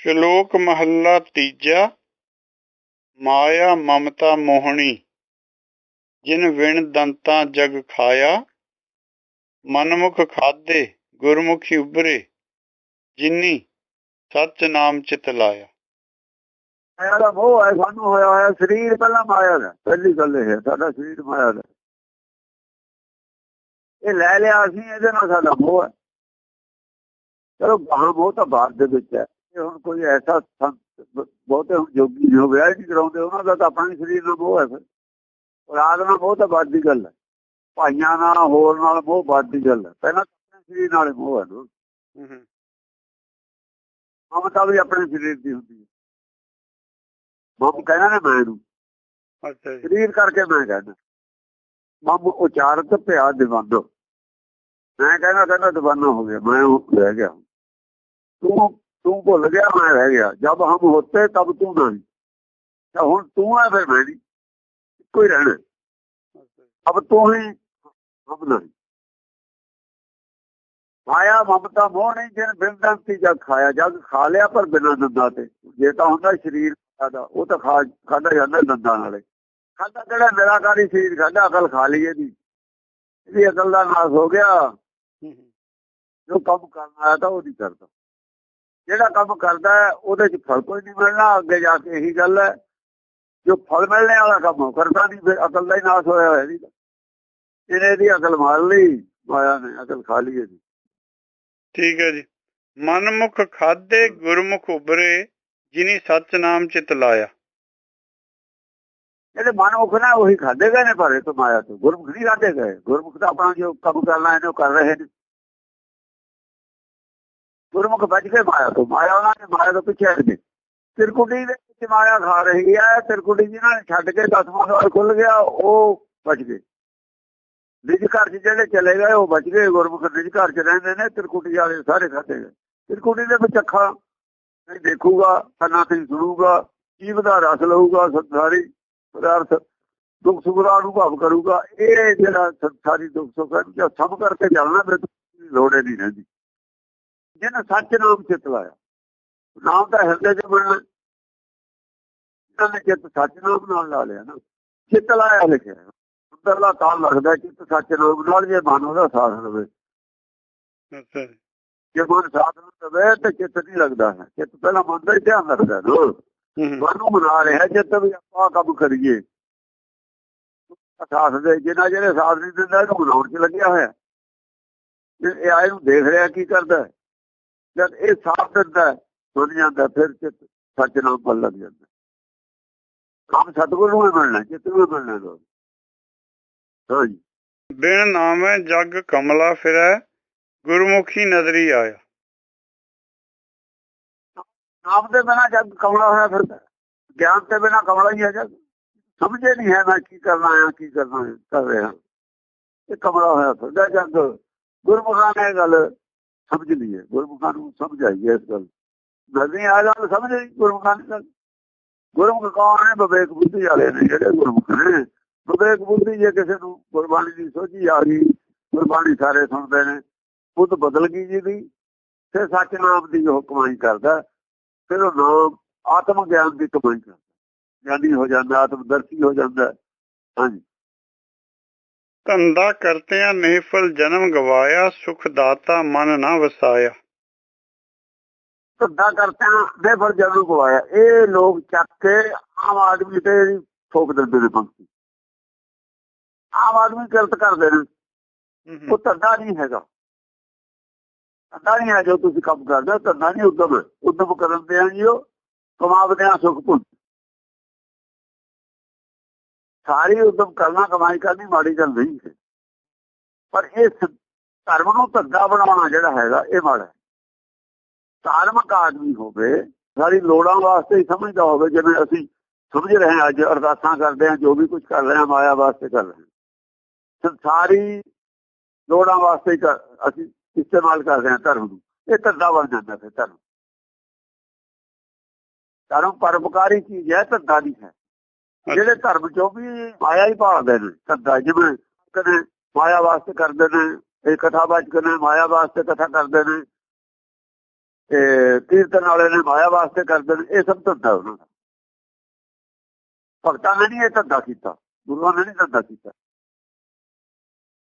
ਸ਼ਲੋਕ ਮਹੱਲਾ ਤੀਜਾ, ਮਾਇਆ ਮਮਤਾ ਮੋਹਣੀ, ਜਿਨ ਵਿਣ ਦੰਤਾ ਜਗ ਖਾਇਆ, ਮਨਮੁਖ ਖਾਦੇ, ਗੁਰਮੁਖੀ ਉਬਰੇ ਜਿਨੀ ਸਚ ਨਾਮ ਚਿਤ ਲਾਇਆ। ਮਾਇਆ ਦਾ ਮੋਹ ਹੈ, ਸਾਨੂੰ ਹੋਇਆ ਹੋਇਆ, ਸਰੀਰ ਪਹਿਲਾਂ ਮਾਇਆ ਦਾ, ਪਹਿਲੀ ਗੱਲ ਇਹ ਹੈ, ਸਾਡਾ ਸਰੀਰ ਮਾਇਆ ਦਾ। ਇਹ ਲੈ ਲਿਆ ਅਸੀਂ, ਇਹਦੇ ਨਾਲ ਸਾਡਾ ਮੋਹ ਹੈ। ਚਲੋ ਬਾਹਾਂ ਮੋਹ ਤਾਂ ਬਾਤ ਦੇ ਵਿੱਚ ਹੈ। ਹੁਣ ਕੋਈ ਐਸਾ ਸੰਤ ਬਹੁਤੇ ਹੁਣ ਜੋਗੀ ਹੋ ਵਿਆਹ ਹੀ ਨਹੀਂ ਕਰਾਉਂਦੇ? ਉਹਨਾਂ ਦਾ ਤਾਂ ਆਪਣਾ ਹੀ ਸਰੀਰ ਨਾਲ ਮੋਹ ਹੈ ਫਿਰ। ਔਲਾਦ ਨਾਲ ਮੋਹ ਤਾਂ ਦੀ ਗੱਲ ਹੈ। ਭਾਈਆਂ ਨਾਲ ਹੋਰ ਨਾਲ ਮੋਹ ਬਾਤ ਦੀ ਗੱਲ ਹੈ। ਪਹਿਲਾਂ ਆਪਣੇ ਸਰੀਰ ਨਾਲ ਹੀ ਮੋਹ ਹੈ ਨਾ। ਮਮਤਾ ਵੀ ਆਪਣੇ ਸਰੀਰ ਦੀ ਹੁੰਦੀ ਹੈ। ਮਮ ਕਹਿਣਾ ਨੇ ਮੈਂ ਨੂੰ। ਅੱਛਾ ਸਰੀਰ ਕਰਕੇ ਮੈਂ ਕਹਿੰਦਾ। ਮਮ ਉਚਾਰਤ ਪਿਆ ਦਿਵਾਨੋ। ਮੈਂ ਕਹਿੰਦਾ ਕਹਿੰਦਾ ਦਿਵਾਨਾ ਹੋ ਗਿਆ ਮੈਂ ਉਹ ਰਹਿ ਗਿਆ। ਤੂੰ ਤੂੰ ਭੁੱਲ ਗਿਆ ਮੈਂ ਰਹਿ ਗਿਆ। ਜਦ ਹਮ ਹੋਤੇ ਤਬ ਤੂੰ ਨਹੀਂ ਤਾਂ ਹੁਣ ਤੂੰ ਆ ਫਿਰ ਮੈਂ ਨਹੀਂ। ਕੋਈ ਰਹਿਣਾ। ਅਬ ਤੂੰ ਹੀ ਹਮ ਨਹੀਂ ਮਾਇਆ ਮਮਤਾ ਮੋਹ ਨਹੀਂ ਜਿਨ ਬਿੰਦਾਂ ਤੀ ਜਗ ਖਾਇਆ। ਜਗ ਖਾ ਲਿਆ ਪਰ ਬਿਨਾਂ ਦੰਦਾਂ ਤੇ। ਜੇ ਤਾਂ ਹੁੰਦਾ ਸਰੀਰ ਦਾ ਉਹ ਤਾਂ ਖਾ ਖਾਦਾ ਜਾਂਦਾ ਦੰਦਾਂ ਨਾਲੇ। ਖਾਦਾ ਜਿਹੜਾ ਨਿਰਾਕਾਰੀ ਸਰੀਰ ਖਾਦਾ ਅਕਲ ਖਾ ਲਈ ਇਹਦੀ। ਇਹਦੀ ਅਕਲ ਦਾ ਨਾਸ ਹੋ ਗਿਆ। ਜੋ ਕੰਮ ਕਰਨਾ ਆਇਆ ਤਾਂ ਉਹ ਨਹੀਂ ਕਰਦਾ। ਜਿਹੜਾ ਕੰਮ ਕਰਦਾ ਹੈ ਉਹਦੇ 'ਚ ਫਲ ਕੋਈ ਨਹੀਂ ਮਿਲਣਾ ਅੱਗੇ ਜਾ ਕੇ ਇਹੀ ਗੱਲ ਹੈ। ਜੋ ਫਲ ਮਿਲਣੇ ਵਾਲਾ ਕੰਮ ਕਰਦਾ ਨਹੀਂ ਫਿਰ ਅਕਲ ਦਾ ਹੀ ਨਾਸ ਹੋਇਆ ਹੋਇਆ ਇਹਦੀ ਇਹਨੇ ਦੀ ਅਕਲ ਮਾਰ ਲਈ ਮਾਇਆ ਨੇ ਅਕਲ ਖਾ ਲਈ ਇਹਦੀ। ਠੀਕ ਹੈ ਜੀ। ਮਨਮੁਖ ਖਾਦੇ ਗੁਰਮੁਖ ਉਬਰੇ ਜਿਨੀ ਸਚ ਨਾਮ ਚਿਤ ਲਾਇਆ। ਜਿਹੜੇ ਮਨਮੁਖ ਨੇ ਉਹੀ ਖਾਦੇ ਗਏ ਨੇ ਭਾਰੇ ਤੋਂ ਮਾਇਆ ਤੋਂ। ਗੁਰਮੁਖ ਨਹੀਂ ਖਾਦੇ ਗਏ। ਗੁਰਮੁਖ ਤਾਂ ਆਪਣਾ ਜੋ ਕੰਮ ਕਰਨਾ ਇਹਨੇ ਉਹ ਕਰ ਰਹੇ ਨੇ। ਗੁਰਮੁਖ ਬਚ ਕੇ ਮਾਇਆ ਤੋਂ, ਮਾਇਆ ਉਹਨਾਂ ਨੇ, ਮਾਇਆ ਤੋਂ ਪਿੱਛੇ ਹਟ ਗਏ। ਤਿਰਕੁਟੀ ਦੇ ਵਿੱਚ ਮਾਇਆ ਖਾ ਰਹੀ ਹੈ ਤਿਰਕੁਟੀ ਜਿਹਨਾਂ ਨੇ ਛੱਡ ਕੇ ਦਸਵਾਂ ਦਵਾਰ ਖੁੱਲ ਗਿਆ, ਉਹ ਬਚ ਗਏ। ਨਿਜ ਘਰ 'ਚ ਜਿਹੜੇ ਚਲੇ ਗਏ, ਉਹ ਬਚ ਗਏ। ਗੁਰਮੁਖ ਨਿਜ ਘਰ 'ਚ ਰਹਿੰਦੇ ਨੇ, ਤਿਰਕੁਟੀ ਵਾਲੇ ਸਾਰੇ ਖਾਦੇ ਗਏ। ਤਿਰਕੁਟੀ ਦੇ ਵਿੱਚ ਅੱਖਾਂ ਨਹੀਂ ਦੇਖੂਗਾ, ਕੰਨਾਂ ਤੇ ਸੁਣੂਗਾ ਜੀਵ ਦਾ ਰਸ ਲਊਗਾ, ਸੰਸਾਰੀ ਪਦਾਰਥ, ਦੁੱਖ ਸੁੱਖ ਦਾ ਅਨੁਭਵ ਕਰੂਗਾ। ਇਹ ਜਿਹੜਾ ਸੰਸਾਰੀ ਦੁੱਖ ਸੁੱਖ ਹੈ ਜੋ ਸਭ ਕਰਕੇ ਜਾਣਨਾ, ਫਿਰ ਲੋੜੇ ਨਹੀਂ ਰਹਿੰਦੀ। ਜਿਹਨੇ ਸੱਚ ਨਾਮ ਚਿਤ ਲਾਇਆ। ਨਾਮ ਤਾਂ ਹਿਰਦੇ 'ਚ ਬਣਨਾ। ਇਹਨਾਂ ਨੇ ਚਿੱਤ ਸੱਚ ਨਾਮ ਨਾਲ ਲਾ ਲਿਆ ਨਾ ਚਿੱਤ ਲਾਇਆ ਲਿਖਿਆ ਅੰਦਰਲਾ ਤਾਂ ਲੱਗਦਾ ਚਿੱਤ ਸੱਚ ਨਾਮ ਨਾਲ ਜੇ ਮਨ ਉਹਦਾ ਸਾਥ ਲਵੇ ਜੀ। ਮਨ ਸਾਥ ਨਾ ਦੇਵੇ ਤੇ ਚਿੱਤ ਨਹੀਂ ਲੱਗਦਾ ਹੈ। ਚਿੱਤ ਪਹਿਲਾਂ ਮਨ ਦਾ ਹੀ ਧਿਆਨ ਰੱਖਦਾ ਨਾ। ਮਨ ਨੂੰ ਮਨਾ ਰਿਹਾ ਚਿੱਤ ਵੀ ਆਪਾਂ ਕੰਮ ਕਰੀਏ। ਸਾਥ ਦੇ ਜਿਨ੍ਹਾਂ ਜਿਹੜੇ ਸਾਥ ਨਹੀਂ ਦਿੰਦਾ ਇਹਨੂੰ ਬਣਾਉਣ 'ਚ ਲੱਗਿਆ ਹੋਇਆ। ਇਹ ਆਏ ਨੂੰ ਦੇਖ ਰਿਹਾ ਕੀ ਕਰਦਾ ਜਦ ਇਹ ਸਾਥ ਦਿੰਦਾ ਸੁਣ ਜਾਂਦਾ ਫਿਰ ਚਿੱਤ ਸੱਚ ਨਾਲ ਪੱਲ ਲੱਗ ਜਾਂਦਾ। ਕੰਮ ਸਤਿਗੁਰੂ ਨੂੰ ਮਿਲਣਾ ਚਿੱਤ ਨੂੰ ਮਿਲਣਾ ਲੋਕ ਹਾਂਜੀ ਬਿਨ ਨਾਮੈ ਜਗ ਕਮਲਾ ਫਿਰੈ ਗੁਰਮੁਖੀ ਨਦਰੀ ਆਇਆ। ਨਾਮ ਦੇ ਬਿਨਾ ਜਗ ਕਮਲਾ ਹੋਇਆ ਫਿਰਦਾ। ਗਿਆਨ ਤੇ ਬਿਨਾ ਕਮਲਾ ਹੀ ਹੈ ਜਗ। ਸਮਝੇ ਨਹੀਂ ਹੈ ਮੈਂ ਕੀ ਕਰਨਾ ਹੈ ਕੀ ਕਰਨਾ ਹੈ ਕਰ ਰਿਹਾ। ਇਹ ਕਮਲਾ ਹੋਇਆ ਫਿਰਦਾ ਜਗ। ਗੁਰਮੁਖਾਂ ਨੇ ਗੱਲ ਸਮਝ ਲਈ ਹੈ ਗੁਰਮੁਖਾਂ ਨੂੰ ਸਮਝ ਆਈ ਹੈ ਇਸ ਗੱਲ। ਨਜ਼ਰੀ ਆ ਗੱਲ ਸਮਝ ਨਹੀਂ ਗੁਰਮੁਖਾਂ ਨੇ ਗੱਲ। ਗੁਰਮੁਖ ਕੌਣ ਹੈ ਵਿਵੇਕ ਬੁੱਧੀ ਵਾਲੇ ਨੇ ਜਿਹੜੇ ਗੁਰਮੁਖ ਨੇ। ਵਿਵੇਕ ਬੁੱਧੀ ਜੇ ਕਿਸੇ ਨੂੰ ਗੁਰਬਾਣੀ ਦੀ ਸੋਝੀ ਆ ਗਈ, ਗੁਰਬਾਣੀ ਸਾਰੇ ਸੁਣਦੇ ਨੇ। ਬੁੱਧ ਬਦਲ ਗਈ ਜੀ ਦੀ, ਫਿਰ ਸੱਚ ਨਾਮ ਦੀ ਉਹ ਕਮਾਈ ਕਰਦਾ। ਫਿਰ ਉਹ ਨਾਮ, ਆਤਮ ਗਿਆਨ ਦੀ ਕਮਾਈ ਕਰਦਾ। ਗਿਆਨੀ ਹੋ ਜਾਂਦਾ, ਆਤਮਦਰਸ਼ੀ ਹੋ ਜਾਂਦਾ। ਹਾਂਜੀ। ਧੰਦਾ ਕਰਤਿਆਂ ਨਿਹਫਲ ਜਨਮ ਗਵਾਇਆ ਸੁਖ ਦਾਤਾ ਮਨ ਨਾ ਵਸਾਇਆ। ਧੰਦਾ ਕਰਤਿਆਂ ਫਿਰ ਜਦੋਂ ਗਵਾਇਆ। ਇਹ ਲੋਕ ਚੱਕ ਕੇ ਆਮ ਆਦਮੀ ਤੇ ਠੋਕ ਦਿੰਦੇ ਨੇ ਪੰਕਤੀ ਆਮ ਆਦਮੀ ਕਿਰਤ ਕਰਦੇ ਨੇ। ਉਹ ਧੰਦਾ ਨਹੀਂ ਹੈਗਾ। ਧੰਦਾ ਨਹੀਂ ਹੈ ਜੋ ਤੁਸੀਂ ਕੰਮ ਕਰਦੇ ਹੋ। ਧੰਦਾ ਨਹੀਂ ਉਦਮ ਉਦਮ ਕਰਨ ਦੇ ਆ ਜੀ ਉਹ ਕਮਾਵਦੇ ਆ ਸੁਖ ਪੁੰਨ ਸਾਰੀ ਉਦਮ ਕਰਨਾ ਕਮਾਈ ਕਰਨੀ ਮਾੜੀ ਗੱਲ ਨਹੀਂ ਹੈ ਪਰ ਇਹ ਧਰਮ ਨੂੰ ਧੰਦਾ ਬਣਾਉਣਾ ਜਿਹੜਾ ਹੈਗਾ, ਇਹ ਮਾੜਾ ਧਾਰਮਿਕ ਆਦਮੀ ਹੋਵੇ, ਸਾਰੀ ਲੋੜਾਂ ਵਾਸਤੇ ਹੀ ਸਮਝਦਾ ਹੋਵੇ, ਜਿਵੇਂ ਅਸੀਂ ਸਮਝ ਰਹੇ ਹਾਂ, ਅੱਜ ਅਰਦਾਸਾਂ ਕਰਦੇ ਹਾਂ, ਜੋ ਵੀ ਕੁਝ ਕਰ ਰਹੇ ਹਾਂ, ਮਾਇਆ ਵਾਸਤੇ ਕਰ ਰਹੇ ਹਾਂ। ਸਾਰੀ ਲੋੜਾਂ ਵਾਸਤੇ ਹੀ ਅਸੀਂ ਇਸਤੇਮਾਲ ਕਰਦੇ ਹਾਂ ਧਰਮ ਨੂੰ। ਇਹ ਧੰਦਾ ਬਣ ਜਾਂਦਾ ਫਿਰ ਧਰਮ। ਧਰਮ ਪਰਪਕਾਰੀ ਚੀਜ਼ ਹੈ, ਧੰਦਾ ਨਹੀਂ ਹੈ। ਜਿਹੜੇ ਧਰਮ ਚੋਂ ਵੀ ਮਾਇਆ ਹੀ ਭਾਲਦੇ ਨੇ ਧੰਦਾ ਜਿਵੇਂ ਕਦੇ ਮਾਇਆ ਵਾਸਤੇ ਕਰਦੇ ਨੇ ਇਹ ਕਥਾਵਾਚਕ ਨੇ ਮਾਇਆ ਵਾਸਤੇ ਕਥਾ ਕਰਦੇ ਨੇ ਤੇ ਕੀਰਤਨ ਵਾਲੇ ਨੇ ਮਾਇਆ ਵਾਸਤੇ ਕਰਦੇ ਨੇ ਇਹ ਸਭ ਧੰਦਾ ਉਹਨਾਂ ਦਾ। ਭਗਤਾਂ ਨੇ ਨਹੀਂ ਇਹ ਧੰਦਾ ਕੀਤਾ ਗੁਰੂਆਂ ਨੇ ਨਹੀਂ ਧੰਦਾ ਕੀਤਾ।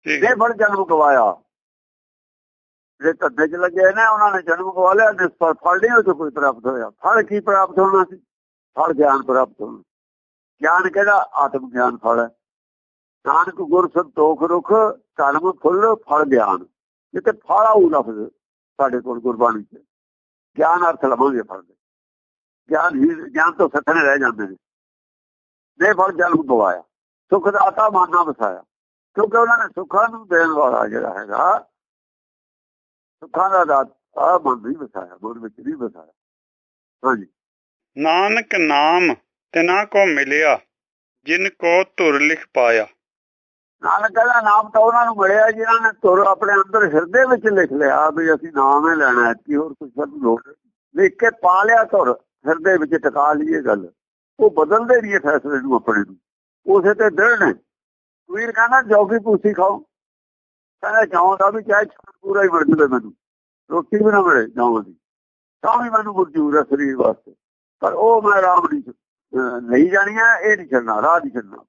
ਠੀਕ। ਇਹ ਬੜ ਜਨਮ ਗਵਾਇਆ। ਜਿਹੜੇ ਧੰਦੇ 'ਚ ਲੱਗੇ ਨੇ ਉਹਨਾਂ ਨੇ ਜਨਮ ਗਵਾ ਲਿਆ ਨਿਸਫਲ ਫਲ ਨਹੀਂ ਉਹ ਕੋਈ ਪ੍ਰਾਪਤ ਹੋਇਆ। ਫਲ ਕੀ ਪ੍ਰਾਪਤ ਹੋਣਾ ਸੀ? ਫਲ ਗਿਆਨ ਪ੍ਰਾਪਤ ਹੋਣਾ। ਗਿਆਨ ਕਿਹੜਾ? ਆਤਮ ਗਿਆਨ ਫਲ ਹੈ। ਨਾਨਕ ਗੁਰ ਸੰਤੋਖ ਰੁਖ, ਧਰਮ ਫੁੱਲ, ਫਲ ਗਿਆਨ। ਜਿੱਤੇ ਫਲ ਆਉ ਲਫ਼ਜ਼ ਸਾਡੇ ਕੋਲ ਗੁਰਬਾਣੀ 'ਚ। ਗਿਆਨ ਅਰਥ ਲਵਾਂਗੇ ਫਲ ਦੇ। ਗਿਆਨ ਹੀ, ਗਿਆਨ ਤੋਂ ਸੱਖਣੇ ਰਹਿ ਜਾਂਦੇ ਨੇ। ਦੇ ਫਲ ਜਨਮ ਗਵਾਇਆ ਸੁਖ ਦਾਤਾ ਮਾਨਾ ਵਸਾਇਆ। ਕਿਉਂਕਿ ਉਹਨਾਂ ਨੇ ਸੁੱਖਾਂ ਨੂੰ ਦੇਣ ਵਾਲਾ ਜਿਹੜਾ ਹੈਗਾ, ਸੁੱਖਾਂ ਦਾ ਦਾਤਾ ਮਨ ਨਹੀਂ ਵਸਾਇਆ, ਮਨ ਵਿੱਚ ਨਹੀਂ ਵਸਾਇਆ। ਹਾਂਜੀ। ਨਾਨਕ ਨਾਮ ਤਿਨਾ ਕੋ ਮਿਲਿਆ, ਜਿਨ ਕੋ ਧੁਰ ਲਿਖ ਪਾਇਆ। ਨਾਨਕ ਦਾ ਨਾਮ ਤਾਂ ਉਹਨਾਂ ਨੂੰ ਮਿਲਿਆ, ਜਿਨ੍ਹਾਂ ਨੇ ਤੁਰ ਆਪਣੇ ਅੰਦਰ ਹਿਰਦੇ ਵਿੱਚ ਲਿਖ ਲਿਆ ਵੀ ਅਸੀਂ ਨਾਮ ਹੀ ਲੈਣਾ ਹੈ, ਕਿ ਹੋਰ ਕੁਝ ਸਾਨੂੰ ਲੋੜ ਲਿਖ ਕੇ ਪਾ ਲਿਆ ਤੁਰ ਹਿਰਦੇ ਵਿੱਚ ਟਿਕਾ ਲਈਏ ਗੱਲ। ਉਹ ਬਦਲਦੇ ਨਹੀਂ ਫੈਸਲੇ ਨੂੰ ਆਪਣੇ ਨੂੰ। ਉਸੇ ਤੇ ਦ੍ਰਿੜ ਨੇ। ਵੀਰ ਕਹਿੰਦਾ ਜੋਗੀ ਪੂਸੀ ਖਾਓ। ਕਹਿੰਦਾ ਚਾਹੋਂ ਦਾ ਵੀ ਚਾਹੇ ਪੂਰਾ ਹੀ ਮਿਲ ਜਵੇ ਮੈਨੂੰ। ਰੋਟੀ ਵੀ ਨਾ ਮਿਲੇ ਚਾਹੋਂ ਦੀ ਤਾਂ ਵੀ ਮੈਨੂੰ ਮਨਜ਼ੂਰ ਹੈ ਸਰੀਰ ਵਾਸਤੇ। ਪਰ ਉਹ ਮੈਂ ਆਰਾਮ ਨਹੀਂ ਅਹ ਨਹੀਂ ਜਾਣੀ ਹੈ ਇਹ ਨਹੀਂ ਛੱਡਣਾ ਰਾਹ ਨਹੀਂ ਛੱਡਣਾ।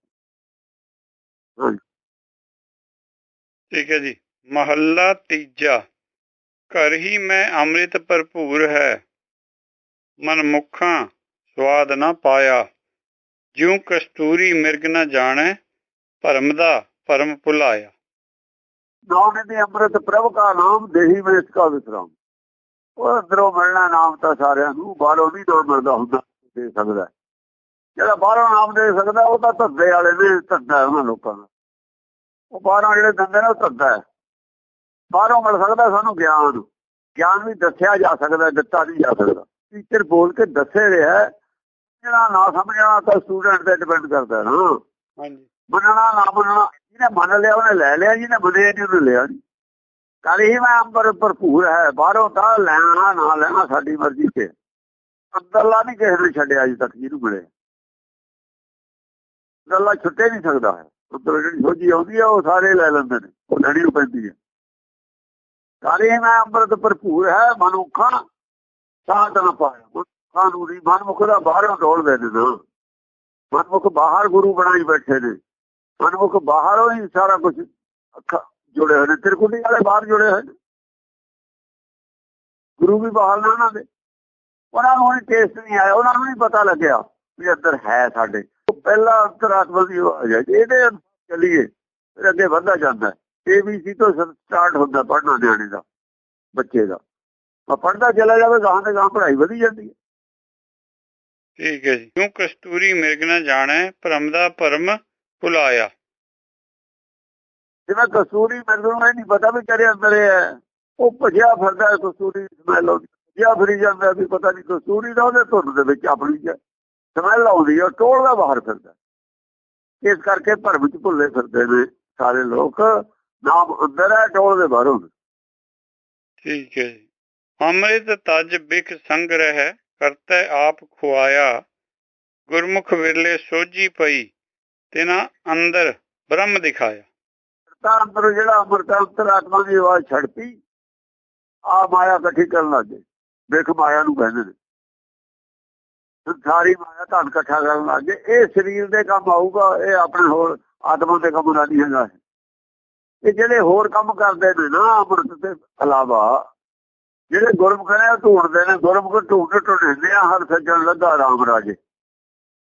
ਠੀਕ ਹੈ ਜੀ। ਮਹੱਲਾ ਤੀਜਾ। ਘਰ ਹੀ ਮੈਂ ਅੰਮ੍ਰਿਤ ਭਰਪੂਰ ਹੈ। ਮਨ ਮੁਖਾਂ ਸਵਾਦ ਨਾ ਪਾਇਆ। ਜਿਉ ਕਸਤੂਰੀ ਮਿਰਗ ਨਾ ਜਾਣੈ ਭਰਮ ਦਾ ਭਰਮ ਭੁਲਾਇਆ। ਨਾਮ ਦੇ ਅੰਮ੍ਰਿਤ ਪ੍ਰਭ ਕਾ ਨਾਮ ਦੇਹੀ ਵਿੱਚ ਕਾ ਵਿਸਰਾਮ। ਉਹ ਅੰਦਰੋਂ ਮਿਲਣਾ ਨਾਮ ਤਾਂ ਸਾਰਿਆਂ ਨੂੰ ਬਾਹਰੋਂ ਨਹੀਂ ਨਾਮ ਮਿਲਦਾ ਹੁੰਦਾ ਦੇ ਸਕਦਾ। ਜਿਹੜਾ ਬਾਹਰੋਂ ਨਾਮ ਦੇ ਸਕਦਾ ਉਹ ਤਾਂ ਧੱਦੇ ਵਾਲੇ ਨੇ ਧੱਦਾ ਉਹਨਾਂ ਲੋਕਾਂ ਦਾ। ਉਹ ਬਾਹਰੋਂ ਜਿਹੜੇ ਦਿੰਦੇ ਨੇ ਉਹ ਧੱਦਾ ਹੈ। ਬਾਹਰੋਂ ਮਿਲ ਸਕਦਾ ਸਾਨੂੰ ਗਿਆਨ। ਗਿਆਨ ਵੀ ਦੱਸਿਆ ਜਾ ਸਕਦਾ ਦਿੱਤਾ ਨਹੀਂ ਜਾ ਸਕਦਾ। ਟੀਚਰ ਬੋਲ ਕੇ ਦੱਸੇ ਰਿਹਾ। ਜਿਹੜਾ ਨਾ ਸਮਝਣਾ ਤਾਂ ਸਟੂਡੈਂਟ ਤੇ ਡਿਪੈਂਡ ਕਰਦਾ ਨਾ। ਹਾਂਜੀ। ਮੰਨਣਾ ਨਾ ਮੰਨਣਾ ਜਿਹਨੇ ਮੰਨ ਲਿਆ ਉਹਨੇ ਲੈ ਲਿਆ ਜਿਹਨੇ ਮੰਨਿਆ ਨਹੀਂ ਉਹਨੇ ਲਿਆ ਨਹੀਂ। ਕੱਲ ਹੀ ਮੈਂ ਅੰਬਰ ਭਰਪੂਰ ਹੈ ਬਾਹਰੋਂ ਤਾਂ ਲੈਣਾ ਨਾ ਲੈਣਾ ਸਾਡੀ ਮਰਜ਼ੀ ਤੇ। ਅੰਦਰਲਾ ਨਹੀਂ ਕਿਸੇ ਨੇ ਛੱਡਿਆ ਅਜੇ ਤੱਕ ਜਿਹਨੂੰ ਮਿਲੇ ਗੱਲਾਂ ਛੁੱਟੇ ਨਹੀਂ ਸਕਦਾ। ਹੈ ਉੱਧਰ ਜਿਹੜੀ ਸੋਝੀ ਆਉਂਦੀ ਹੈ ਉਹ ਸਾਰੇ ਲੈ ਲੈਂਦੇ ਨੇ। ਉਹ ਲੜੀ ਨੂੰ ਪੈਂਦੀ ਹੈ ਕਾਲੇ ਮੈਂ ਅੰਮ੍ਰਿਤ ਭਰਪੂਰ ਹੈ, ਮਨੁੱਖਾਂ ਸਾਧ ਨਾ ਪਾਇਆ। ਮਨੁੱਖਾਂ ਨੂੰ ਨਹੀਂ ਮਨਮੁਖ ਦਾ ਬਾਹਰੋਂ ਡੋਲਦੇ ਨੇ। ਮਨਮੁਖ ਬਾਹਰ ਗੁਰੂ ਬਣਾਈ ਬੈਠੇ ਨੇ। ਮਨਮੁਖ ਬਾਹਰੋਂ ਹੀ ਸਾਰਾ ਕੁਝ ਜੁੜੇ ਹੋਏ ਨੇ। ਤਿਰਕੁਟੀ ਵਾਲੇ ਬਾਹਰ ਜੁੜੇ ਹੋਏ ਨੇ। ਗੁਰੂ ਵੀ ਬਾਹਰ ਨਾ ਉਹਨਾਂ ਦੇ। ਉਹਨਾਂ ਨੂੰ ਟੇਸਟ ਨਹੀਂ ਆਇਆ। ਉਹਨਾਂ ਨੂੰ ਨਹੀਂ ਪਤਾ ਲੱਗਿਆ ਵੀ ਅੰਦਰ ਹੈ ਸਾਡੇ। ਉਹ ਪਹਿਲਾ ਅੰਤਰਾਤਮਾ ਦੀ ਆਵਾਜ਼ ਹੈ ਜੇ ਇਹਦੇ ਅਨੁਸਾਰ ਚੱਲੀਏ ਫਿਰ ਅੱਗੇ ਵੱਧਦਾ ਜਾਂਦਾ ਏਬੀਸੀ ਤੋਂ ਸਟਾਰਟ ਹੁੰਦਾ ਪੜ੍ਹਨਾ ਨਿਆਣੇ ਦਾ ਬੱਚੇ ਦਾ। ਆ ਪੜ੍ਹਦਾ ਚਲਾ ਜਾਵੇ ਗਾਂ ਤੇ ਗਾਂ ਪੜ੍ਹਾਈ ਵਧੀ ਜਾਂਦੀ ਹੈ। ਠੀਕ ਹੈ ਜੀ। ਜਿਉ ਕਸਤੂਰੀ ਮਿਰਗ ਨਾ ਜਾਣੈ ਭਰਮ ਦਾ ਭਰਮ ਭੁਲਾਇਆ। ਜਿਵੇਂ ਕਸੂਰੀ ਮੈਨੂੰ ਨਹੀਂ ਪਤਾ ਵੀ ਕਰੇ ਅੰਦਰ ਹੈ। ਉਹ ਭਜਿਆ ਫਿਰਦਾ ਕਸੂਰੀ ਸਮੈਲ ਭਜਿਆ ਫਿਰੀ ਜਾਂਦਾ ਵੀ ਪਤਾ ਨਹੀਂ ਕਸੂਰੀ ਦਾ ਉਹਦੇ ਧੁੰਦ ਦੇ ਵਿੱਚ ਆਪਣੀ ਹੈ। ਸਮੈਲ ਆਉਂਦੀ ਹੈ ਟੋਲਦਾ ਬਾਹਰ ਫਿਰਦਾ। ਇਸ ਕਰਕੇ ਭਰਮ ਚ ਭੁੱਲੇ ਫਿਰਦੇ ਨੇ ਸਾਰੇ ਲੋਕ। ਨਾਮ ਅੰਦਰ ਹੈ ਟੋਲਦੇ ਬਾਹਰੋਂ ਨੇ। ਠੀਕ ਹੈ ਅੰਮ੍ਰਿਤ ਤਜ ਬਿਖ ਸੰਗ ਰਹਿ ਕਰਤੈ ਆਪ ਖੁਆਇਆ। ਗੁਰਮੁਖ ਵਿਰਲੇ ਸੋਝੀ ਪਈ ਤਿਨਾ ਅੰਦਰ ਬ੍ਰਹਮ ਦਿਖਾਇਆ। ਤਾਂ ਅੰਦਰ ਜਿਹੜਾ ਅੰਮ੍ਰਿਤ ਅੰਤਰ ਆਤਮਾ ਦੀ ਆਵਾਜ਼ ਛੱਡਤੀ ਆ ਮਾਇਆ ਇਕੱਠੀ ਕਰਨ ਲੱਗੇ ਵੇਖ ਮਾਇਆ ਨੂੰ ਕਹਿੰਦੇ ਨੇ। ਸਾਰੀ ਮਾਇਆ ਧਨ ਇਕੱਠਾ ਕਰਨ ਲੱਗੇ ਇਹ ਸਰੀਰ ਦੇ ਕੰਮ ਆਊਗਾ ਇਹ ਆਪਣੇ ਹੋਰ ਆਤਮਾ ਦੇ ਕੰਮ ਨਾਲ ਨਹੀਂ ਹੈਗਾ। ਇਹ ਜਿਹੜੇ ਹੋਰ ਕੰਮ ਕਰਦੇ ਨੇ ਨਾ ਅੰਮ੍ਰਿਤ ਦੇ ਇਲਾਵਾ ਜਿਹੜੇ ਗੁਰਮੁਖ ਨੇ ਉਹ ਢੂੰਡਦੇ ਨੇ। ਗੁਰਮੁਖ ਢੂੰਡ ਢੂੰਡਦੇ ਆ ਹਰ ਸੱਜਣ ਲੱਗਾ ਰਾਮ ਰਾਜੇ।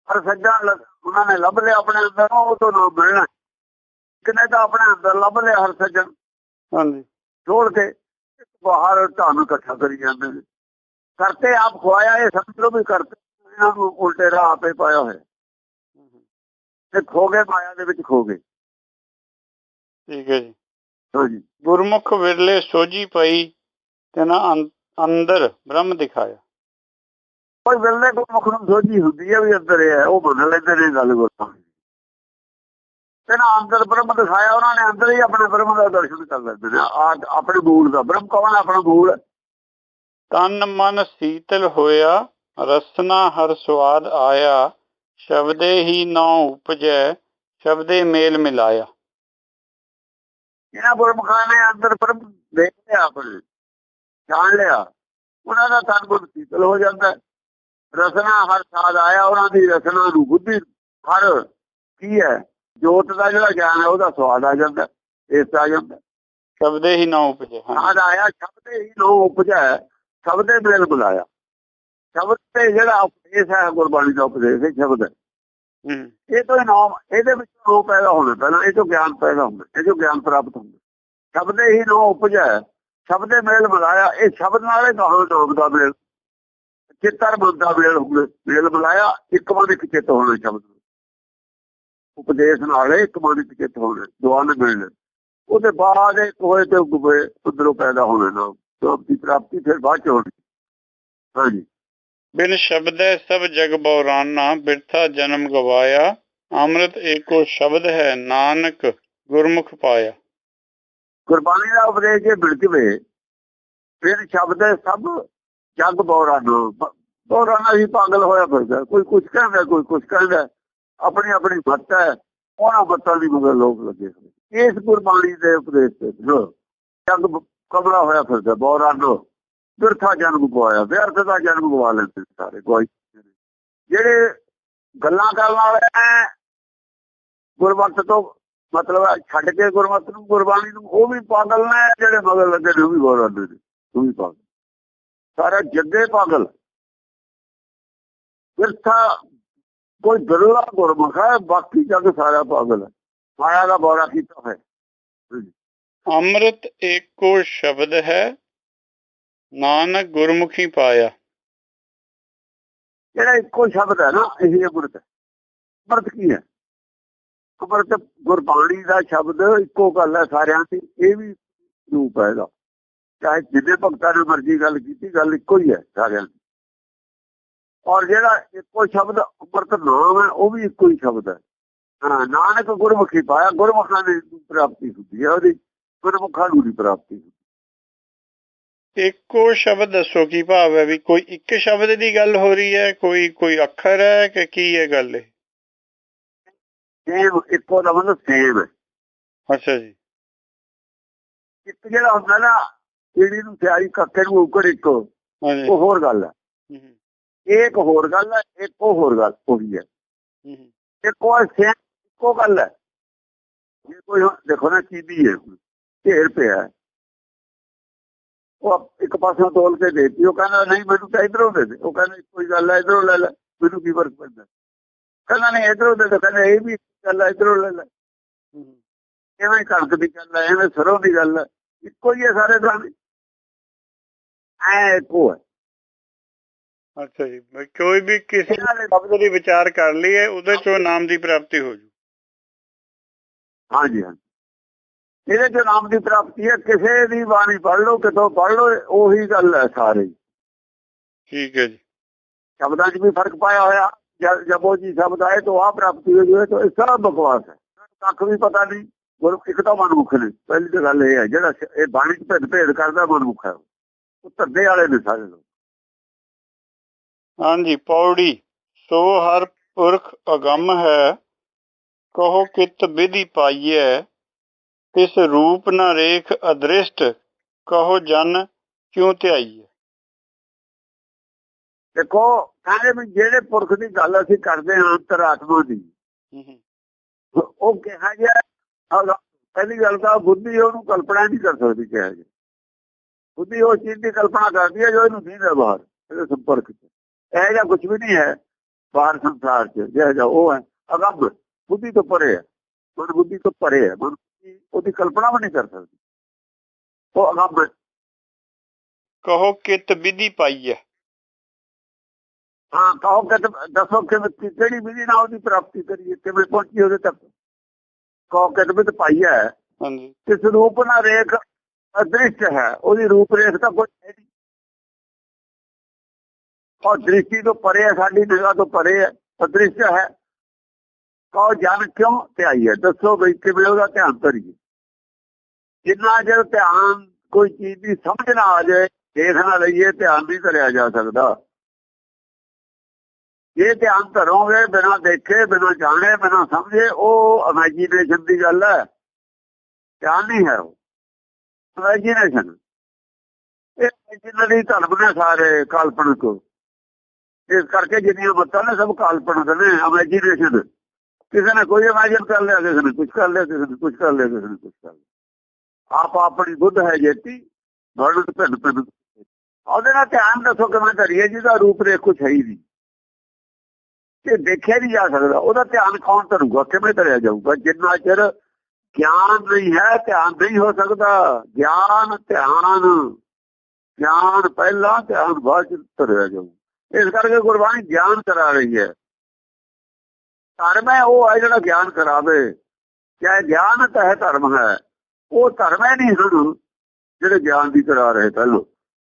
ਹਰ ਸੱਜਣ ਉਹਨਾਂ ਨੇ ਲੱਭ ਲਿਆ ਆਪਣੇ ਅੰਦਰ ਉਹ ਤੋਂ ਨਾ ਮਿਲਣਾ। ਕਿਨੇ ਤਾਂ ਆਪਣੇ ਅੰਦਰ ਲੱਭ ਲਿਆ ਹਰ ਸੱਜਣ। ਹਾਂਜੀ। ਛੋੜ ਕੇ ਬਾਹਰ ਧਨ ਇਕੱਠਾ ਕਰੀ ਜਾਂਦੇ ਨੇ। ਕਰਤੇ ਆਪ ਖਵਾਇਆ ਇਹ ਸਮਝ ਲਓ ਵੀ ਕਰਤੇ ਇਹਨਾਂ ਨੂੰ ਉਲਟੇ ਰਾਹ ਆਪੇ ਪਾਇਆ ਹੋਇਆ। ਤੇ ਖੋ ਗਏ ਮਾਇਆ ਦੇ ਵਿੱਚ ਖੋ ਗਏ। ਠੀਕ ਹੈ ਜੀ। ਹਾਂਜੀ। ਗੁਰਮੁਖ ਵਿਰਲੇ ਸੋਝੀ ਪਈ ਤਿਨਾ ਅੰ- ਅੰਦਰ ਬ੍ਰਹਮ ਦਿਖਾਇਆ। ਕੋਈ ਵੇਲੇ ਕੋ ਮੁਖ ਨੂੰ ਸੋਝੀ ਹੁੰਦੀ ਹੈ ਵੀ ਅੰਦਰ ਹੈ ਉਹ ਮੰਨ ਲੈਂਦੇ ਨੇ ਗੱਲ ਗੁਰਤਾਂ ਤੇ ਨਾ ਅੰਦਰ ਬ੍ਰਹਮ ਦਿਖਾਇਆ ਉਹਨਾਂ ਨੇ ਅੰਦਰ ਹੀ ਆਪਣੇ ਬ੍ਰਹਮ ਦਾ ਦਰਸ਼ਨ ਕਰ ਲੈਂਦੇ ਨੇ। ਆ- ਆਪਣੇ ਮੂਲ ਦਾ ਬ੍ਰਹਮ ਕੌਣ ਆਪਣਾ ਮੂਲ ਤਨ ਮਨ ਸੀਤਲ ਹੋਇਆ ਰਸਨਾ ਹਰ ਸਵਾਦ ਆਇਆ ਸ਼ਬਦੇ ਹੀ ਨੌ ਉਪਜੈ ਸ਼ਬਦੇ ਮੇਲ ਮਿਲਾਇਆ। ਇਹਨਾਂ ਗੁਰਮੁਖਾਂ ਨੇ ਅੰਦਰ ਬ੍ਰਹਮ ਦੇਖ ਲਿਆ ਆਪਣੇ ਜਾਣ ਲਿਆ। ਉਹਨਾਂ ਦਾ ਤਨ ਮਨ ਸ਼ੀਤਲ ਹੋ ਜਾਂਦਾ। ਰਸਨਾ ਹਰ ਸਾਧ ਆਇਆ ਉਹਨਾਂ ਦੀ ਰਸਨਾ ਨੂੰ ਬੁੱਧੀ ਹਰ ਕੀ ਹੈ? ਜੋਤ ਦਾ ਜਿਹੜਾ ਗਿਆਨ ਹੈ ਉਹਦਾ ਸਵਾਦ ਆ ਜਾਂਦਾ ਇਸ ਆ ਜਾਂਦਾ। ਸ਼ਬਦੇ ਹੀ ਨਾ ਉਪਜੇ ਹਾਂ ਸਾਧ ਆਇਆ ਸ਼ਬਦ ਹੀ ਨੋ ਉਪਜਾ ਸ਼ਬਦ ਮੇਲ ਬੁਲਾਇਆ ਸ਼ਬਦ ਤੇ ਜਿਹੜਾ ਉਪਦੇਸ਼ ਹੈ ਗੁਰਬਾਣੀ ਦਾ ਉਪਦੇਸ਼ ਹੈ ਸ਼ਬਦ। ਹੈ। ਹੂੰ ਇਹ ਤੋਂ ਹੀ ਨਾਮ ਇਹਦੇ ਵਿੱਚ ਨੋ ਪੈਦਾ ਹੋਣਾ ਪਹਿਲਾਂ ਇਹ ਤੋਂ ਗਿਆਨ ਪੈਦਾ ਹੁੰਦਾ ਇਹ ਤੋਂ ਗਿਆਨ ਪ੍ਰਾਪਤ ਹੁੰਦਾ। ਸ਼ਬਦ ਹੀ ਨੋ ਉਪਜਾ ਸ਼ਬਦ ਦੇ ਮੇਲ ਬੁਲਾਇਆ ਇਹ ਸ਼ਬਦ ਨਾਲੇ ਗਾਹਾਂ ਨਾਮ ਦਾ ਮੇਲ ਚਿੱਤਰ ਦਾ ਮੇਲ ਹੋਵੇ ਮੇਲ ਬੁਲਾਇਆ ਇੱਕ ਮਨ ਇੱਕ ਚਿੱਤ ਹੋਣਾ ਸ਼ਬਦ। ਉਪਦੇਸ਼ ਨਾਲੇ ਇੱਕ ਮਨ ਇੱਕ ਚਿੱਤ ਹੋਣਾ ਦੁਆ ਨੇ ਮਿਲਣਾ ਉਹਦੇ ਬਾਅਦ ਇੱਕ ਹੋਏ ਤੇ ਉਧਰੋਂ ਪੈਦਾ ਹੋਣਾ ਨਾਮ ਨਾਮ ਦੀ ਪ੍ਰਾਪਤੀ ਫਿਰ ਬਾਅਦ ਚ ਹੋਣੀ। ਹਾਂਜੀ। ਬਿਨ ਸ਼ਬਦੈ ਸਭ ਜਗ ਬੌਰਾਨਾ, ਬਿਰਥਾ ਜਨਮ ਗਵਾਇਆ, ਅੰਮ੍ਰਿਤ ਏਕੋ ਸ਼ਬਦ ਹੈ, ਨਾਨਕ ਗੁਰਮੁਖ ਪਾਇਆ। ਗੁਰਬਾਣੀ ਦਾ ਉਪਦੇਸ਼ ਜੇ ਮਿਲ ਜਵੇ ਫਿਰ ਸਭ ਜਗ ਬੌਰਾਨਾ। ਬੌਰਾਨਾ ਹੀ ਪਾਗਲ ਹੋਇਆ ਫਿਰਦਾ, ਕੋਈ ਕੁਝ ਕਹਿੰਦਾ, ਕੋਈ ਕੁਝ ਕਹਿੰਦਾ, ਆਪਣੀ ਆਪਣੀ ਮੱਤ ਹੈ, ਉਹਨਾਂ ਮੱਤਾਂ ਦੀ ਮਗਰ ਲੋਕ ਲੱਗੇ ਇਸ ਗੁਰਬਾਣੀ ਦੇ ਉਪਦੇਸ਼ ਤੇ ਜੋ ਜਗ ਕਬਲਾ ਹੋਇਆ ਫਿਰਦਾ, ਬੌਰਾਨਾ। ਬਿਰਥਾ ਜਨਮ ਗਵਾਇਆ ਵਿਅਰਥ ਦਾ ਜਨਮ ਗਵਾ ਲੈਂਦੇ ਸਾਰੇ ਕੋਈ ਜਿਹੜੇ। ਗੱਲਾਂ ਕਰਨ ਵਾਲੇ ਐ, ਗੁਰਮਤਿ ਤੋਂ ਮਤਲਬ ਛੱਡ ਕੇ ਗੁਰਮਤਿ ਨੂੰ, ਗੁਰਬਾਣੀ ਨੂੰ, ਉਹ ਵੀ ਪਾਗਲ ਨੇ, ਜਿਹੜੇ ਮਗਰ ਲੱਗੇ ਨੇ, ਉਹ ਵੀ ਗੌਰ ਨੇ, ਉਹ ਵੀ ਪਾਗਲ। ਸਾਰਾ ਜੱਗੇ ਪਾਗਲ। ਫਿਰਥਾ ਕੋਈ ਬਿਰਲਾ ਗੁਰਮੁਖ ਹੈ, ਬਾਕੀ ਜੱਗ ਸਾਰਾ ਪਾਗਲ ਹੈ। ਮਾਇਆ ਦਾ ਬੋਰਾ ਕੀਤਾ ਹੈ ਅੰਮ੍ਰਿਤ ਏਕੋ ਸ਼ਬਦ ਹੈ ਨਾਨਕ ਗੁਰਮੁਖੀ ਪਾਇਆ। ਜਿਹੜਾ ਇੱਕੋ ਸ਼ਬਦ ਹੈ ਨਾ, ਇਹ ਅੰਮ੍ਰਿਤ ਹੈ ਅੰਮ੍ਰਿਤ ਕੀ ਹੈ? ਅੰਮ੍ਰਿਤ ਗੁਰਬਾਣੀ ਦਾ ਸ਼ਬਦ ਇੱਕੋ ਗੱਲ ਹੈ ਸਾਰਿਆਂ ਦੀ, ਇਹ ਵੀ ਰੂਪ ਹੈ ਇਹਦਾ। ਚਾਹੇ ਜਿੰਨੇ ਭਗਤਾਂ ਨੇ ਮਰਜ਼ੀ ਗੱਲ ਕੀਤੀ, ਗੱਲ ਇੱਕੋ ਹੀ ਹੈ ਸਾਰਿਆਂ ਦੀ। ਔਰ ਜਿਹੜਾ ਇੱਕੋ ਸ਼ਬਦ ਅੰਮ੍ਰਿਤ ਨਾਮ ਹੈ, ਉਹ ਵੀ ਇੱਕੋ ਹੀ ਸ਼ਬਦ ਹੈ। ਹਾਂ, ਨਾਨਕ ਗੁਰਮੁਖੀ ਪਾਇਆ, ਗੁਰਮੁਖਾਂ ਦੀ ਪ੍ਰਾਪਤੀ ਹੁੰਦੀ ਹੈ ਉਹਦੀ। ਗੁਰਮੁਖਾਂ ਨੂੰ ਦੀ ਪ੍ਰਾਪਤੀ ਹੁੰਦੀ ਏਕੋ ਸ਼ਬਦ ਦੱਸੋ ਕੀ ਭਾਵ ਹੈ ਵੀ ਕੋਈ ਇੱਕ ਸ਼ਬਦ ਦੀ ਗੱਲ ਹੋ ਰਹੀ ਹੈ ਕੋਈ ਕੋਈ ਅੱਖਰ ਹੈ ਕਿ ਕੀ ਹੈ ਗੱਲ ਇਹ ਇੱਕੋ ਦਾ ਮਤਲਬ ਹੈ ਅੱਛਾ ਜੀ। ਇੱਕ ਜਿਹੜਾ ਹੁੰਦਾ ਨਾ ਜਿਹੜੀ ਨੂੰ ਸਿਆਰੀ ਕੱਕੇ ਨੂੰ ਉੱਕੜ ਇੱਕ ਉਹ ਹੋਰ ਗੱਲ ਹੈ। ਇੱਕ ਹੋਰ ਗੱਲ ਹੈ ਇੱਕ ਹੋਰ ਗੱਲ ਉਹੀ ਹੈ। ਇੱਕੋ ਸੇਮ ਇੱਕੋ ਗੱਲ ਹੈ। ਇਹ ਕੋਈ ਦੇਖੋ ਨਾ ਚੀਦੀ ਹੈ। ਢੇਰ ਪਿਆ ਹੈ। ਉਹ ਇੱਕ ਪਾਸੋਂ ਤੋਲ ਕੇ ਦੇਤੀ। ਉਹ ਕਹਿੰਦਾ ਨਹੀਂ ਮੈਨੂੰ ਤਾਂ ਇਧਰੋਂ ਦੇ ਦੇ। ਉਹ ਕਹਿੰਦਾ ਕੋਈ ਗੱਲ ਹੈ ਇਧਰੋਂ ਲੈ ਲੈ ਮੈਨੂੰ ਕੀ ਫ਼ਰਕ ਪੈਂਦਾ? ਕਹਿੰਦਾ ਨਹੀਂ ਇਧਰੋਂ ਦੇ ਦੇ। ਕਹਿੰਦਾ ਇਹ ਵੀ ਗੱਲ ਹੈ ਇਧਰੋਂ ਲੈ ਲੈ। ਹੂੰ, ਹੂੰ। ਐਵੇਂ ਕਣਕ ਦੀ ਗੱਲ ਹੈ ਐਵੇਂ ਸਰੋਂ ਦੀ ਗੱਲ ਹੈ ਇੱਕੋ ਹੀ ਹੈ ਸਾਰੇ ਦੀ। ਐ ਇੱਕੋ ਹੈ ਅੱਛਾ ਜੀ ਕੋਈ ਵੀ ਕਿਸੇ ਦੇ ਸ਼ਬਦ ਦੀ ਵਿਚਾਰ ਕਰ ਲਈਏ ਉਹਦੇ ਚੋਂ ਨਾਮ ਦੀ ਪ੍ਰਾਪਤੀ ਹੋ ਜੂ। ਹਾਂਜੀ ਹਾਂਜੀ। ਇਹਦੇ ਚ ਨਾਮ ਦੀ ਪ੍ਰਾਪਤੀ ਹੈ ਕਿਸੇ ਦੀ ਬਾਣੀ ਪੜ੍ਹ ਲਓ ਕਿਤੋਂ ਪੜ੍ਹ ਲਓ ਉਹੀ ਗੱਲ ਹੈ ਸਾਰੇ। ਠੀਕ ਹੈ ਜੀ। ਸ਼ਬਦਾਂ 'ਚ ਵੀ ਫ਼ਰਕ ਪਾਇਆ ਹੋਇਆ ਜਦ ਜਬੋ ਜੀ ਸ਼ਬਦ ਆਏ ਤਾਂ ਆ ਪ੍ਰਾਪਤੀ ਹੋ ਜਾਵੇ ਤਾਂ ਇਹ ਸਭ ਬਕਵਾਸ ਹੈ। ਕੱਖ ਵੀ ਪਤਾ ਨਹੀਂ ਗੁਰੂ ਇੱਕ ਤਾਂ ਮਨਮੁਖ ਨੇ ਪਹਿਲੀ ਤਾਂ ਗੱਲ ਇਹ ਹੈ ਜਿਹੜਾ ਇਹ ਬਾਣੀ 'ਚ ਭੇਦ ਭੇਦ ਕਰਦਾ ਮਨਮੁਖ ਹੈ ਉਹ। ਧੱਦੇ ਵਾਲੇ ਨੇ ਸਾਰੇ ਲੋਕ। ਹਾਂਜੀ ਪੌੜੀ ਸੋ ਹਰ ਪੁਰਖ ਅਗੰਮ ਹੈ ਕਹੋ ਕਿਤ ਵਿਧੀ ਪਾਈਐ ਤਿਸ ਰੂਪ ਨ ਰੇਖ ਅਦ੍ਰਿਸ਼ਟ ਕਹੋ ਜਨ ਕਿਉ ਧਿਆਈਐ? ਦੇਖੋ ਕਹਿੰਦੇ ਵੀ ਜਿਹੜੇ ਪੁਰਖ ਦੀ ਗੱਲ ਅਸੀਂ ਕਰਦੇ ਹਾਂ ਅੰਤਰਾਤਮਾ ਦੀ। ਉਹ ਕਿਹਾ ਗਿਆ ਪਹਿਲੀ ਗੱਲ ਤਾਂ ਬੁੱਧੀ ਉਹਨੂੰ ਕਲਪਨਾ ਨਹੀਂ ਕਰ ਸਕਦੀ ਕਿਹਾ ਗਿਆ। ਬੁੱਧੀ ਉਹ ਚੀਜ਼ ਦੀ ਕਲਪਨਾ ਕਰਦੀ ਹੈ ਜੋ ਇਹਨੂੰ ਨਹੀਂ ਹੈ ਬਾਹਰ ਇਹਦੇ ਸੰਪਰਕ ਚ। ਇਹ ਜਿਹਾ ਕੁਝ ਵੀ ਨਹੀਂ ਹੈ ਬਾਹਰ ਸੰਸਾਰ ਚ ਜਿਹੜਾ ਜਿਹਾ ਉਹ ਹੈ ਅਗੰਭ ਬੁੱਧੀ ਤੋਂ ਪਰੇ ਹੈ। ਮਨ ਬੁੱਧੀ ਤੋਂ ਪਰੇ ਹੈ ਮਨ ਉਹਦੀ ਕਲਪਨਾ ਵੀ ਨਹੀਂ ਕਰ ਸਕਦੀ। ਉਹ ਅਗੰਭ ਹੈ। ਕਹੋ ਕਿਤ ਵਿਧੀ ਪਾਈਐ ਹਾਂ ਕਹੋ ਕਿ ਦੱਸੋ ਕਿ ਕਿਹੜੀ ਵਿਧੀ ਨਾਲ ਉਹਦੀ ਪ੍ਰਾਪਤੀ ਕਰੀਏ ਕਿਵੇਂ ਪਹੁੰਚੀ ਉਹਦੇ ਤੱਕ। ਕਹੋ ਕਿ ਵਿਧ ਪਾਈ ਹੈ ਹਾਂਜੀ। ਕਿਸ ਰੂਪ ਨਾਲ ਰੇਖ ਅਦ੍ਰਿਸ਼ਟ ਹੈ ਉਹਦੀ ਰੂਪ ਰੇਖ ਤਾਂ ਕੋਈ ਹੈ ਨਹੀਂ। ਔਰ ਦ੍ਰਿਸ਼ਟੀ ਤੋਂ ਪਰੇ ਹੈ ਸਾਡੀ ਨਿਗਾਹ ਤੋਂ ਪਰੇ ਹੈ ਅਦ੍ਰਿਸ਼ਟ ਹੈ। ਕਹੋ, ਜਨ ਕਿਉਂ ਧਿਆਈ ਹੈ? ਦੱਸੋ ਬਈ ਕਿਵੇਂ ਉਹਦਾ ਧਿਆਨ ਧਰੀਏ? ਜਿੰਨਾ ਚਿਰ ਧਿਆਨ ਕੋਈ ਚੀਜ਼ ਦੀ ਸਮਝ ਨਾ ਆ ਜਾਏ ਦੇਖ ਨਾ ਲਈਏ, ਧਿਆਨ ਨਹੀਂ ਧਰਿਆ ਜਾ ਸਕਦਾ। ਜੇ ਧਿਆਨ ਧਰੋਗੇ, ਬਿਨਾਂ ਦੇਖੇ, ਬਿਨਾਂ ਜਾਣੇ, ਬਿਨਾਂ ਸਮਝੇ, ਉਹ ਇਮੇਜਿਨੇਸ਼ਨ ਦੀ ਗੱਲ ਹੈ। ਧਿਆਨ ਨਹੀਂ ਹੈ ਉਹ। ਇਮੇਜਿਨੇਸ਼ਨ ਇਹ ਜਿਨ੍ਹਾਂ ਦੀ ਧਰਮ ਨੇ ਸਾਰੇ ਕਾਲਪਨਿਕ। ਇਸ ਕਰਕੇ ਜਿੰਨੀਆਂ ਮੱਤਾਂ ਨੇ, ਸਭ ਕਾਲਪਨਿਕ ਨੇ ਇਮੇਜਿਨੇਸ਼ਨ ਕਿਸੇ ਨੇ ਕੋਈ ਇਮੇਜਿਨ ਕਰ ਲਿਆ, ਕਿਸੇ ਨੇ ਕੁਝ ਕਰ ਲਿਆ, ਕਿਸੇ ਨੇ ਕੁਝ ਕਰ ਲਿਆ, ਕਿਸੇ ਨੇ ਕੁਝ ਕਰ ਲਿਆ। ਆਪ ਆਪਣੀ ਬੁੱਧ ਹੈ ਜੇਤੀ ਵਰਣਤ ਭਿੰਨ ਭਿੰਨ ਉਹਦੇ ਨਾਲ ਧਿਆਨ ਦੱਸੋ ਕਿਵੇਂ ਕਰੀਏ ਜਿਹਦਾ ਰੂਪ ਰੇਖ ਕੁਛ ਹੈ ਹੀ ਨਹੀਂ। ਤੇ ਦੇਖਿਆ ਨਹੀਂ ਜਾ ਸਕਦਾ, ਉਹਦਾ ਧਿਆਨ ਕੌਣ ਕਰੂਗਾ ਕਿਵੇਂ ਕਰਿਆ ਜਾਊਗਾ? ਜਿੰਨਾ ਚਿਰ ਗਿਆਨ ਨਹੀਂ ਹੈ, ਧਿਆਨ ਨਹੀਂ ਹੋ ਸਕਦਾ। ਗਿਆਨ, ਧਿਆਨ, ਗਿਆਨ ਪਹਿਲਾਂ, ਧਿਆਨ ਬਾਅਦ ਚ ਧਰਿਆ ਜਾਊ। ਇਸ ਕਰਕੇ ਗੁਰਬਾਣੀ ਗਿਆਨ ਕਰਾ ਰਹੀ ਹੈ। ਧਰਮ ਹੈ ਉਹ ਹੈ ਜਿਹੜਾ ਗਿਆਨ ਕਰਾਵੇ। ਚਾਹੇ ਗਿਆਨ ਤਾਂ ਹੈ ਧਰਮ ਹੈ ਉਹ ਧਰਮ ਹੈ ਨਹੀਂ ਹਨ ਜਿਹੜੇ ਗਿਆਨ ਦੀ ਕਰਾ ਰਹੇ ਪਹਿਲੋਂ।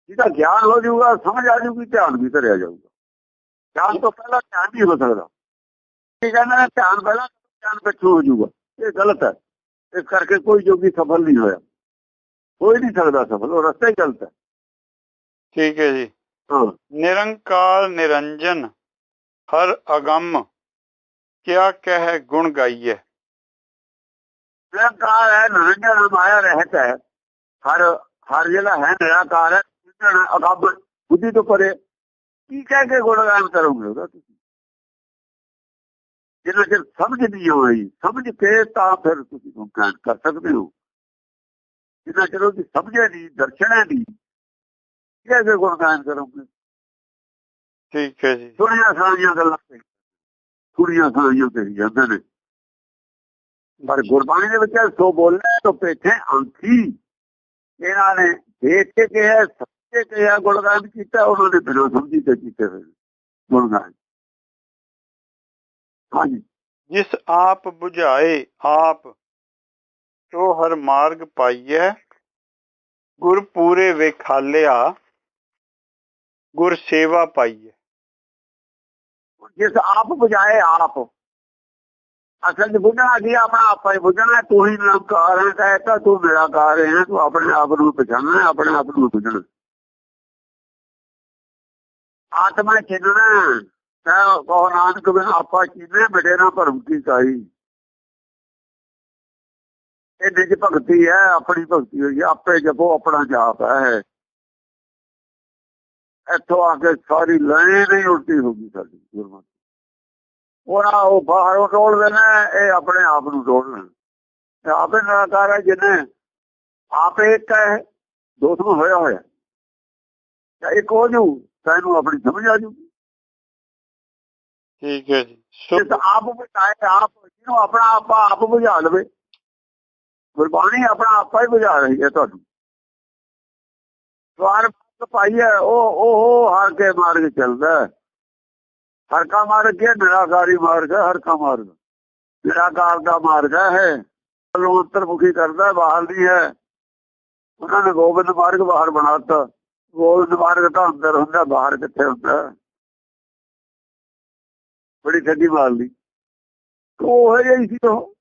ਜਿਹਦਾ ਗਿਆਨ ਹੋ ਜਾਊਗਾ ਸਮਝ ਆ ਜਾਊਗੀ ਧਿਆਨ ਵੀ ਧਰਿਆ ਜਾਊਗਾ। ਗਿਆਨ ਤੋਂ ਪਹਿਲਾਂ ਧਿਆਨ ਨਹੀਂ ਹੋ ਸਕਦਾ। ਇਹ ਕਹਿੰਦੇ ਧਿਆਨ ਪਹਿਲਾਂ ਗਿਆਨ ਪਿੱਛੋਂ ਹੋ ਜਾਊਗਾ। ਇਹ ਗਲਤ ਹੈ। ਇਸ ਕਰਕੇ ਕੋਈ ਜੋਗੀ ਸਫਲ ਨਹੀਂ ਹੋਇਆ। ਕੋਈ ਨਹੀਂ ਸਕਦਾ ਸਫਲ ਉਹ ਰਸਤਾ ਹੀ ਗਲਤ ਹੈ। ਠੀਕ ਹੈ ਜੀ। ਹਾਂ। ਨਿਰੰਕਾਰ ਨਿਰੰਜਨ ਹਰ ਅਗੰਮ। ਕਿਆ ਕਹਿ ਗੁਣ ਗਾਈਏ ਨਿਰੰਕਾਰ ਹੈ ਨਿਰੰਜਨ ਮਾਇਆ ਰਹਿਤ ਹੈ ਹਰ ਹਰ ਜਿਹੜਾ ਹੈ ਨਿਰਾਕਾਰ ਹੈ ਨਿਰੰਜਨ ਅਗੰਮ ਬੁੱਧੀ ਤੋਂ ਪਰੇ ਕੀ ਕਹਿ ਕੇ ਗੁਣਗਾਨ ਕਰੋਗੇ ਉਹਦਾ ਤੁਸੀਂ ਜਿੰਨਾ ਚਿਰ ਸਮਝ ਨਹੀਂ ਹੋਈ ਸਮਝ ਕੇ ਤਾਂ ਫਿਰ ਤੁਸੀਂ ਗੁਣਗਾਨ ਕਰ ਸਕਦੇ ਹੋ ਜਿੰਨਾ ਚਿਰ ਉਹਦੀ ਸਮਝੇ ਨਹੀਂ ਦਰਸ਼ਨਾ ਨਹੀਂ ਕੀ ਕਹਿ ਕੇ ਗੁਣਗਾਨ ਕਰੋਗੇ ਠੀਕ ਹੈ ਜੀ ਸੁਣੀਆਂ ਸਾਰੀਆਂ ਗੱਲਾਂ ਤੇ ਸੁਣੀਆਂ ਸਾਰੀਆਂ ਤੇ ਹੀ ਜਾਂਦੇ ਨੇ ਪਰ ਗੁਰਬਾਣੀ ਦੇ ਵਿੱਚ ਸੋ ਬੋਲਣਾ ਤੋਂ ਪੇਠੇ ਅੰਥੀ ਇਹਨਾਂ ਨੇ ਦੇਖ ਕੇ ਕਿਹਾ ਸੱਚੇ ਕਿਹਾ, ਗੁਣਗਾਨ ਕੀਤਾ, ਉਹਨਾਂ ਨੇ ਬਿਨਾਂ ਸਮਝੀ ਤੇ ਕੀਤੇ ਹੋਏ। ਗੁਣਗਾਨ। ਹਾਂਜੀ। ਜਿਸ ਆਪ 부ਝਾਏ ਆਪ ਸੋ ਹਰ ਮਾਰਗ ਪਾਈਐ। ਗੁਰ ਪੂਰੇ ਵੇਖਾਲਿਆ, ਗੁਰ ਸੇਵਾ ਪਾਈਐ। ਜਿਸ ਆਪ ਬੁਝਾਏ ਆਪ। ਅਸਲ ਚ ਬੁਝਣਾ ਕੀ ਆਪਣਾ ਆਪਾ ਹੀ ਬੁਝਣਾ, ਤੂੰ ਹੀ ਨਿਰੰਕਾਰ ਹੈ ਕਹਿਤਾ ਤੂੰ ਨਿਰਾਕਾਰ ਹੈ ਤੂੰ ਆਪਣੇ ਆਪ ਨੂੰ ਪਛਾਣਨਾ ਆਪਣੇ ਆਪ ਨੂੰ ਬੁਝਣਾ। ਆਤਮਾ ਚਿੰਨਣਾ ਤਾਂ ਕਹੋ ਨਾਨਕ ਬਿਨ ਆਪਾ ਚੀਨੇ ਬੜੇ ਨਾ ਭਰਮ ਕੀ ਕਾਈ ਇਹ ਨਿਜ ਭਗਤੀ ਹੈ, ਆਪਣੀ ਭਗਤੀ ਹੋਈ ਆਪੇ ਜਪੋ, ਆਪਣਾ ਜਾਪ ਹੈ। ਇੱਥੋਂ ਆ ਕੇ ਸਾਰੀ ਲਾਈਨ ਹੀ ਉਲਟੀ ਹੋ ਗਈ ਸਾਡੀ ਗੁਰਮਤਿ। ਉਹਨਾਂ ਉਹ ਬਾਹਰੋਂ ਟੋਲਦੇ ਨੇ ਇਹ ਆਪਣੇ ਆਪ ਨੂੰ ਟੋਲਣ ਤੇ ਆਪੇ ਨਿਰਾਕਾਰ ਹੈ ਜਿਹਨੇ ਆਪੇ ਇੱਕ ਹੈ ਦੋਸਤ ਹੋਇਆ ਹੋਇਆ। ਤਾਂ ਇੱਕ ਹੋ ਜੂ ਤੈਨੂੰ ਆਪਣੀ ਸਮਝ ਆ ਜੂ। ਠੀਕ ਹੈ ਜੀ। ਸੋ ਜਿਸ ਆਪ ਬੁਝਾਏ ਆਪ ਜਿਹਨੂੰ ਆਪਣਾ ਆਪਾ ਆਪ ਬੁਝਾ ਲਵੇ। ਗੁਰਬਾਣੀ ਆਪਣਾ ਆਪਾ ਹੀ ਬੁਝਾ ਰਹੀ ਹੈ ਤੁਹਾਨੂੰ। ਸਵਾਰ ਪਾਈ ਹੈ ਉਹ ਉਹ ਹਰ ਕੇ ਮਾਰਗ ਚੱਲਦਾ ਹਰ ਕਾ ਮਾਰਗ ਹੈ? ਨਿਰਾਕਾਰੀ ਮਾਰਗ ਹੈ ਹਰ ਕਾ ਮਾਰਗ। ਨਿਰਾਕਾਰ ਦਾ ਮਾਰਗ ਹੈ ਅੰਤਰਮੁਖੀ ਕਰਦਾ ਬਾਹਰ ਦੀ ਹੈ। ਉਹਨਾਂ ਨੇ ਗੋਬਿੰਦ ਮਾਰਗ ਬਾਹਰ ਬਣਾਤਾ। ਗੋਬਿੰਦ ਮਾਰਗ ਤਾਂ ਅੰਦਰ ਹੁੰਦਾ ਬਾਹਰ ਕਿੱਥੇ ਹੁੰਦਾ? ਬੜੀ ਠੱਗੀ ਮਾਰ ਲਈ। ਉਹ ਹੈ ਜਿਹੀ ਸੀ ਉਹ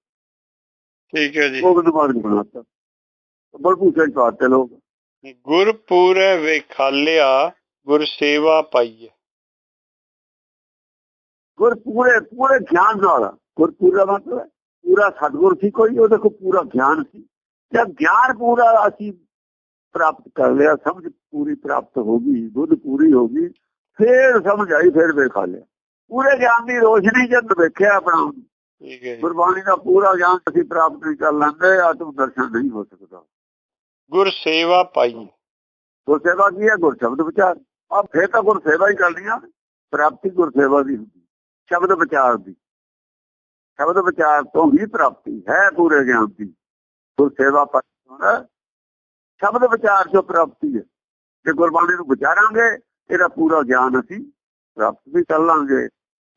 ਠੀਕ ਹੈ ਜੀ। ਗੋਬਿੰਦ ਮਾਰਗ ਬਣਾਤਾ। ਬਲਪੂਚਾ ਪਾਤੇ ਲੋਕ। ਗੁਰ ਪੂਰੇ ਵੇਖਾਲਿਆ ਗੁਰ ਸੇਵਾ ਪਾਈਐ ਗੁਰ ਪੂਰੇ ਗਿਆਨ ਨਾਲ। ਗੁਰ ਪੂਰਾ ਮਤਲਬ ਹੈ, ਪੂਰਾ ਸਤਗੁਰ ਸੀ ਕੋਈ ਉਹਦੇ ਕੋਲ ਪੂਰਾ ਗਿਆਨ ਸੀ। ਜਦ ਗਿਆਨ ਪੂਰਾ ਅਸੀਂ ਪ੍ਰਾਪਤ ਕਰ ਲਿਆ ਸਮਝ ਪੂਰੀ ਪ੍ਰਾਪਤ ਹੋ ਗਈ ਬੁੱਧ ਪੂਰੀ ਹੋ ਗਈ ਫੇਰ ਸਮਝ ਆਈ ਫੇਰ ਵੇਖਾ ਲਿਆ ਪੂਰੇ ਗਿਆਨ ਦੀ ਰੋਸ਼ਨੀ ਜਦ ਵੇਖਿਆ ਆਪਣਾ ਠੀਕ ਹੈ ਗੁਰਬਾਣੀ ਦਾ ਪੂਰਾ ਗਿਆਨ ਅਸੀਂ ਪ੍ਰਾਪਤ ਨਹੀਂ ਕਰ ਲੈਂਦੇ ਆਤਮ ਦਰਸ਼ਨ ਨਹੀਂ ਹੋ ਸਕਦਾ। ਗੁਰ ਸੇਵਾ ਪਾਈਐ ਗੁਰ ਸੇਵਾ ਕੀ ਹੈ? ਗੁਰ ਸ਼ਬਦ ਵਿਚਾਰ। ਆ ਫੇਰ ਤਾਂ ਗੁਰ ਸੇਵਾ ਹੀ ਕਰਨੀ ਆ। ਪ੍ਰਾਪਤੀ ਗੁਰ ਸੇਵਾ ਦੀ ਹੁੰਦੀ। ਸ਼ਬਦ ਵਿਚਾਰ ਦੀ। ਸ਼ਬਦ ਵਿਚਾਰ ਤੋਂ ਹੀ ਪ੍ਰਾਪਤੀ ਹੈ ਪੂਰੇ ਗਿਆਨ ਦੀ। ਗੁਰ ਸੇਵਾ ਪਰ ਸ਼ਬਦ ਵਿਚਾਰ ਤੋਂ ਪ੍ਰਾਪਤੀ ਹੈ। ਜੇ ਗੁਰਬਾਣੀ ਨੂੰ ਵਿਚਾਰਾਂਗੇ ਇਹਦਾ ਪੂਰਾ ਗਿਆਨ ਅਸੀਂ ਪ੍ਰਾਪਤ ਵੀ ਕਰ ਲਾਂਗੇ।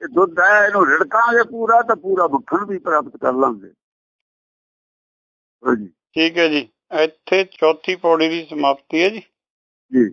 ਇਹ ਦੁੱਧ ਹੈ ਇਹਨੂੰ ਰਿੜਕਾਂਗੇ ਪੂਰਾ ਤਾਂ ਪੂਰਾ ਮੱਖਣ ਵੀ ਪ੍ਰਾਪਤ ਕਰ ਲਾਂਗੇ। ਹਾਂਜੀ। ਠੀਕ ਹੈ ਜੀ। ਇੱਥੇ ਚੌਥੀ ਪੌੜੀ ਦੀ ਸਮਾਪਤੀ ਹੈ ਜੀ। ਜੀ।